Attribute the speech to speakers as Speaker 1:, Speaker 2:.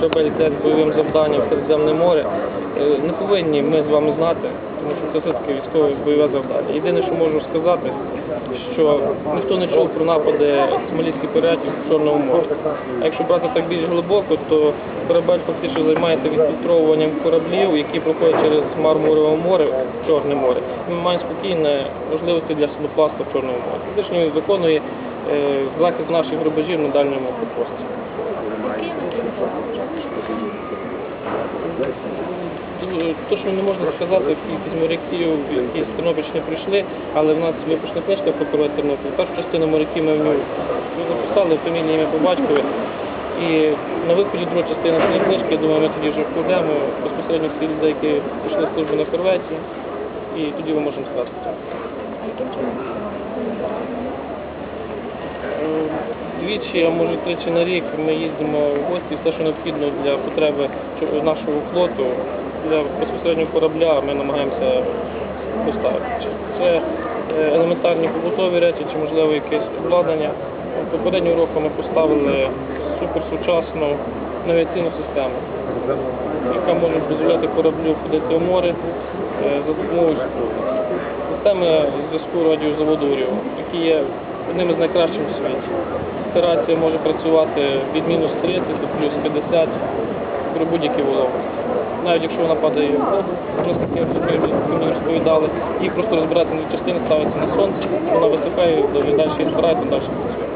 Speaker 1: корабель йде з бойовим завданням в Середземне море, е, не повинні ми з вами знати, тому що це все-таки військове бойове завдання. Єдине, що можу сказати, що ніхто не чув про напади сомалійських піратів в Чорному морі. А якщо брати так більш глибоко, то корабель фактично займається відфільтровуванням кораблів, які проходять через Мармурове море Чорне море. Ми маємо спокійне можливості для судоплавства в Чорному морі. Фактично він виконує е, захист наших рубежів на дальньому пропості. Точно не можна сказати кількість моряків, які з Тернопільщини прийшли, але в нас випущена книжка про Тернопіль. Першу частину моряків ми в нього записали фамілії ім'я по батькові. І на виході друга частина цієї книжки, я думаю, ми тоді вже вкладемо безпосередньо всі людей, які пішли службу на корветі, і тоді ми можемо сказати. Двічі, а може тричі на рік ми їздимо в гості, все, що необхідно для потреби нашого флоту, для безпосереднього корабля ми намагаємося доставити. Чи Це е, елементарні побутові речі, чи можливо якесь обладнання. Попереднього року ми поставили суперсучасну навігаційну систему, яка може дозволяти кораблю ходити в море е, за допомогою. Системи зв'язку радіозаводу Оріон, які є одним із найкращих у світі. Операція може працювати від мінус 30 до плюс 50 при будь-якій вологості. Навіть якщо вона падає в воду, ми мені розповідали, її просто розбирати на частини, ставиться на сонце, вона висипає і далі збирається, далі працює.